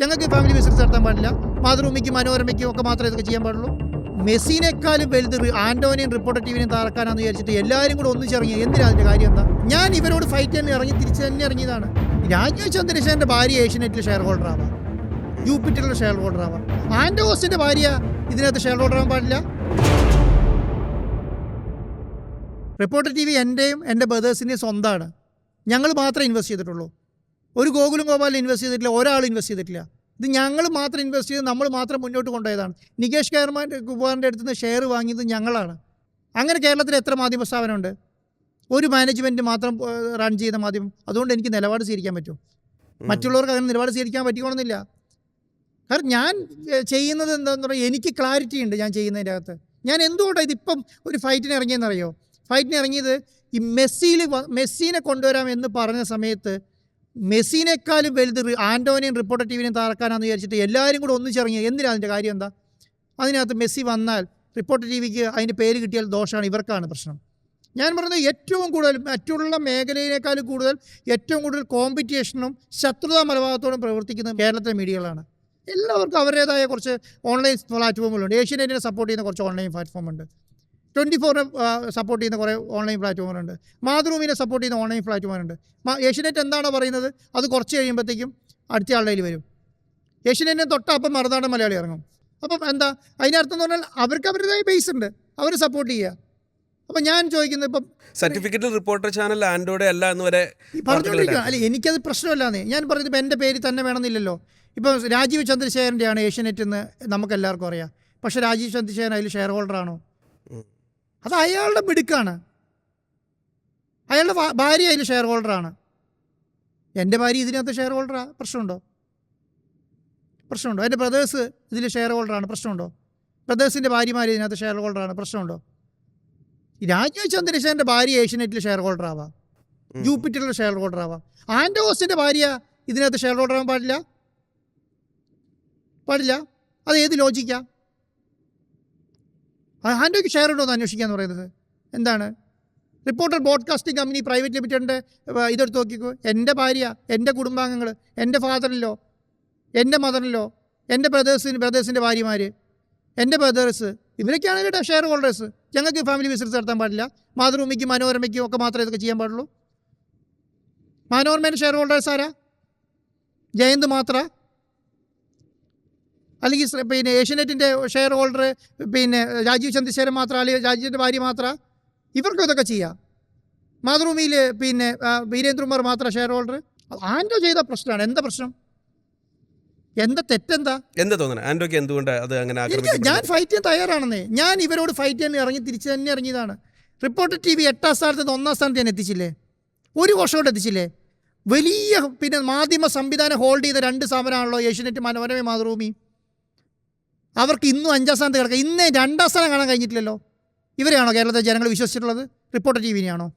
ഞങ്ങൾക്ക് family business നടത്താൻ പാടില്ല. മാതൃഭൂമിക്കും മനോരമയ്ക്കും ഒക്കെ മാത്രമേ ഇതൊക്കെ ചെയ്യാൻ പാടുള്ളൂ. മെസ്സിനേക്കാളും വലുത് ആന്റോണിയും റിപ്പോർട്ടർ ടിവിനെയും തറക്കാനാന്ന് വിചാരിച്ചിട്ട് എല്ലാവരും കൂടെ ഒന്നിച്ചിറങ്ങി എന്തിനാ അതിന്റെ കാര്യം എന്താ? ഞാൻ ഇവരോട് ഫൈറ്റ് തന്നെ ഇറങ്ങി തിരിച്ച് തന്നെ ഇറങ്ങിയതാണ്. രാജീവ് ചന്ദ്രശേഖരന്റെ ഭാര്യ ഏഷ്യനെറ്റിലെ ഷെയർ ഹോൾഡർ ആവാം. യൂപ്പിറ്ററിലെ ഷെയർ ഹോൾഡർ ആവാം ആൻഡോസിന്റെ ഭാര്യ ഇതിനകത്ത് ഷെയർ ഹോൾഡർ ആവാൻ പാടില്ല. റിപ്പോർട്ടർ ടി വി എന്റെയും എന്റെ ബ്രദേഴ്സിന്റെയും സ്വന്തമാണ് ഞങ്ങൾ മാത്രമേ ഇൻവെസ്റ്റ് ചെയ്തിട്ടുള്ളൂ. ഒരു ഗോകുലും ഗോപാലും ഇൻവെസ്റ്റ് ചെയ്തിട്ടില്ല ഒരാൾ ഇൻവെസ്റ്റ് ചെയ്തിട്ടില്ല. ഇത് ഞങ്ങൾ മാത്രം ഇൻവെസ്റ്റ് ചെയ്ത് നമ്മൾ മാത്രം മുന്നോട്ട് കൊണ്ടുപോയതാണ്. നികേഷ് കയർമാൻ കുമാറിന്റെ അടുത്ത് നിന്ന് ഷെയർ വാങ്ങിയത് ഞങ്ങളാണ്. അങ്ങനെ കേരളത്തിൽ എത്ര മാധ്യമ സ്ഥാപനമുണ്ട്? ഒരു മാനേജ്മെന്റ് മാത്രം റൺ ചെയ്യുന്ന മാധ്യമം. അതുകൊണ്ട് എനിക്ക് നിലപാട് സ്വീകരിക്കാൻ പറ്റും. മറ്റുള്ളവർക്ക് അങ്ങനെ നിലപാട് സ്വീകരിക്കാൻ പറ്റിക്കണമെന്നില്ല കാരണം ഞാൻ ചെയ്യുന്നത് എന്താണെന്ന് പറയുക എനിക്ക് ക്ലാരിറ്റി ഉണ്ട് ഞാൻ ചെയ്യുന്നതിന്റെ അകത്ത്. ഞാൻ എന്തുകൊണ്ടാണ് ഇതിപ്പം ഒരു ഫൈറ്റിന് ഇറങ്ങിയെന്നറിയോ? ഫൈറ്റിന് ഇറങ്ങിയത് ഈ മെസ്സിയിൽ മെസ്സിനെ കൊണ്ടുവരാം എന്ന് പറഞ്ഞ സമയത്ത് മെസ്സിനേക്കാളും വലുത് ആന്റോണിയും റിപ്പോർട്ടർ ടീമിനെ തറക്കാനാന്ന് വിചാരിച്ചിട്ട് എല്ലാവരും കൂടെ ഒന്നിച്ചിറങ്ങി എന്തിനാ അതിന്റെ കാര്യം എന്താ? അതിനകത്ത് മെസ്സി വന്നാൽ റിപ്പോർട്ടർ ടി വിക്ക് അതിന്റെ പേര് കിട്ടിയാൽ ദോഷമാണ്. ഇവർക്കാണ് പ്രശ്നം. ഞാൻ പറയുന്നത് ഏറ്റവും കൂടുതൽ മറ്റുള്ള മേഖലയിലേക്കാളും കൂടുതൽ ഏറ്റവും കൂടുതൽ കോമ്പറ്റീഷനും ശത്രുതാ മനോഭാവത്തോടും പ്രവർത്തിക്കുന്ന കേരളത്തിലെ മീഡിയകളാണ്. എല്ലാവർക്കും അവരുടേതായ കുറച്ച് ഓൺലൈൻ പ്ലാറ്റ്ഫോമുകളുണ്ട് ഏഷ്യനെറ്റിനെ സപ്പോർട്ട് ചെയ്യുന്ന കുറച്ച് ഓൺലൈൻ പ്ലാറ്റ്ഫോമുണ്ട് ട്വന്റി ഫോറിനെ സപ്പോർട്ട് ചെയ്യുന്ന കുറേ ഓൺലൈൻ പ്ലാറ്റ്ഫോമുകളുണ്ട് മാതൃഭൂമിനെ സപ്പോർട്ട് ചെയ്യുന്ന ഓൺലൈൻ പ്ലാറ്റ്ഫോമുകളുണ്ട് ഏഷ്യനെറ്റ് എന്താണോ പറയുന്നത് അത് കുറച്ച് കഴിയുമ്പോഴത്തേക്കും അടുത്ത ആളുടെ കയ്യിൽ വരും. ഏഷ്യനെറ്റിനെ തൊട്ട അപ്പം മറുനാടൻ മലയാളി ഇറങ്ങും. അപ്പം എന്താ അതിനർത്ഥം എന്ന് പറഞ്ഞാൽ അവർക്ക് അവരുടേതായ ബേസ് ഉണ്ട്. അവർ സപ്പോർട്ട് ചെയ്യുക. അപ്പം ഞാൻ ചോദിക്കുന്നത് ഇപ്പം സർട്ടിഫിക്കറ്റ് റിപ്പോർട്ടർ ചാനൽ ആൻഡോയുടെ അല്ല എന്ന് വരെ പറഞ്ഞുകൊണ്ടിരിക്കുക. അല്ല എനിക്കത് പ്രശ്നമല്ലാന്നേ. ഞാൻ പറഞ്ഞത് ഇപ്പം എന്റെ പേര് തന്നെ വേണമെന്നില്ലല്ലോ. ഇപ്പോൾ രാജീവ് ചന്ദ്രശേഖരന്റെയാണ് ഏഷ്യനെറ്റ് എന്ന് നമുക്കെല്ലാവർക്കും അറിയാം. പക്ഷേ രാജീവ് ചന്ദ്രശേഖരൻ അതിൽ ഷെയർ ഹോൾഡറാണോ. അത് അയാളുടെ മിടുക്കാണ്. അയാളുടെ ഭാര്യ അതിൽ ഷെയർ ഹോൾഡറാണ് എന്റെ ഭാര്യ ഇതിനകത്ത് ഷെയർ ഹോൾഡറാ പ്രശ്നമുണ്ടോ? പ്രശ്നമുണ്ടോ? എന്റെ ബ്രദേഴ്സ് ഇതിൽ ഷെയർ ഹോൾഡറാണ് പ്രശ്നമുണ്ടോ? ബ്രദേഴ്സിന്റെ ഭാര്യമാർ ഇതിനകത്ത് ഷെയർ ഹോൾഡറാണ് പ്രശ്നമുണ്ടോ? രാജീവ് ചന്ദ്രശേഖരന്റെ ഭാര്യ ഏഷ്യനെറ്റിൽ ഷെയർ ഹോൾഡർ ആവാം. ജൂപ്പിറ്ററിൽ ഷെയർ ഹോൾഡർ ആവാം. ആൻഡോസിന്റെ ഭാര്യ ഇതിനകത്ത് ഷെയർ ഹോൾഡർ ആവാൻ പാടില്ല? പാടില്ല. അത് ഏത് ലോജിക്കാ ആൻഡോയ്ക്ക് ഷെയർ ഉണ്ടോ എന്ന് അന്വേഷിക്കാന്ന് പറയുന്നത്? എന്താണ്? റിപ്പോർട്ടർ ബ്രോഡ്കാസ്റ്റിംഗ് കമ്പനി പ്രൈവറ്റ് ലിമിറ്റഡിന്റെ ഇതെടുത്ത് നോക്കിക്കോ. എന്റെ ഭാര്യ എന്റെ കുടുംബാംഗങ്ങൾ എന്റെ ഫാദറിലോ എന്റെ മദറിലോ എന്റെ ബ്രദേഴ്സിന് ബ്രദേഴ്സിന്റെ ഭാര്യമാർ എന്റെ ബ്രദേഴ്സ് ഇവരൊക്കെയാണ് കേട്ടോ ഷെയർ ഹോൾഡേഴ്സ് ഞങ്ങൾക്ക് ഫാമിലി ബിസിനസ് നടത്താൻ പാടില്ല. മാതൃഭൂമിക്കും മനോരമയ്ക്കും ഒക്കെ മാത്രമേ ഇതൊക്കെ ചെയ്യാൻ പാടുള്ളൂ. മനോരമേന്റെ ഷെയർ ഹോൾഡേഴ്സ് ആരാ? ജയന്ത് മാത്ര അല്ലെങ്കിൽ പിന്നെ ഏഷ്യനെറ്റിന്റെ ഷെയർ ഹോൾഡർ പിന്നെ രാജീവ് ചന്ദ്രശേഖരൻ മാത്ര അല്ലെങ്കിൽ രാജീവിന്റെ ഭാര്യ മാത്രം ഇവർക്കും ഇതൊക്കെ ചെയ്യാം. മാതൃഭൂമിയിൽ പിന്നെ വീരേന്ദ്രകുമാർ മാത്ര ഷെയർ ഹോൾഡർ ആൻഡോ ചെയ്ത പ്രശ്നമാണ്. എന്താ പ്രശ്നം? എന്താ തെറ്റെന്താ? എന്താ തോന്നുന്നത് ആൻഡോക്ക് എന്തുകൊണ്ട് അത് അങ്ങനെ ഞാൻ ഫൈറ്റ് ചെയ്യാൻ തയ്യാറാണെന്നേ. ഞാൻ ഇവരോട് ഫൈറ്റ് ചെയ്യാൻ ഇറങ്ങി തിരിച്ചു തന്നെ ഇറങ്ങിയതാണ്. റിപ്പോർട്ടർ ടി വി എട്ടാം സ്ഥാനത്ത് നിന്ന് ഒന്നാം സ്ഥാനത്ത് ഞാൻ എത്തിച്ചില്ലേ? ഒരു വർഷം കൊണ്ട് എത്തിച്ചില്ലേ? വലിയ പിന്നെ മാധ്യമ സംവിധാനം ഹോൾഡ് ചെയ്ത രണ്ട് സ്ഥാപനമാണല്ലോ ഏഷ്യനെറ്റ് മനോരമ മാതൃഭൂമി. അവർക്ക് ഇന്നും അഞ്ചാം സ്ഥാനത്ത് കിടക്കുക ഇന്നേ രണ്ടാം സ്ഥാനം കാണാൻ കഴിഞ്ഞിട്ടില്ലല്ലോ. ഇവരെയാണോ കേരളത്തിലെ ജനങ്ങൾ വിശ്വസിച്ചിട്ടുള്ളത്? റിപ്പോർട്ടർ ടി വിനെയാണോ?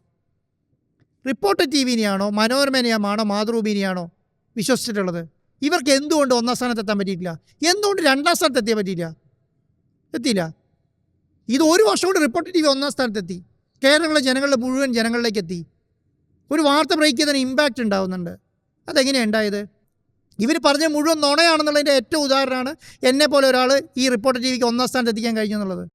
റിപ്പോർട്ടർ ടി വിനെയാണോ? മനോരമനെയാണോ? മാതൃഭൂമിനെയാണോ വിശ്വസിച്ചിട്ടുള്ളത്? ഇവർക്ക് എന്തുകൊണ്ട് ഒന്നാം സ്ഥാനത്ത് എത്താൻ പറ്റിയിട്ടില്ല? എന്തുകൊണ്ട് രണ്ടാം സ്ഥാനത്ത് എത്തിയാൻ പറ്റിയില്ല? എത്തിയില്ല. ഇത് ഒരു വർഷം കൊണ്ട് റിപ്പോർട്ടർ ടി വി ഒന്നാം സ്ഥാനത്തെത്തി കേരളത്തിലെ ജനങ്ങളുടെ മുഴുവൻ ജനങ്ങളിലേക്ക് എത്തി. ഒരു വാർത്ത ബ്രേക്ക് ചെയ്തതിന് ഇമ്പാക്റ്റ് ഉണ്ടാവുന്നുണ്ട്. അതെങ്ങനെയാണ് ഉണ്ടായത്? ഇവർ പറഞ്ഞ മുഴുവൻ നുണയാണെന്നുള്ളതിന്റെ ഏറ്റവും ഉദാഹരണമാണ് എന്നെ പോലെ ഒരാൾ ഈ റിപ്പോർട്ടർ ടി വിക്ക് ഒന്നാം സ്ഥാനത്ത് എത്തിക്കാൻ കഴിഞ്ഞു എന്നുള്ളത്.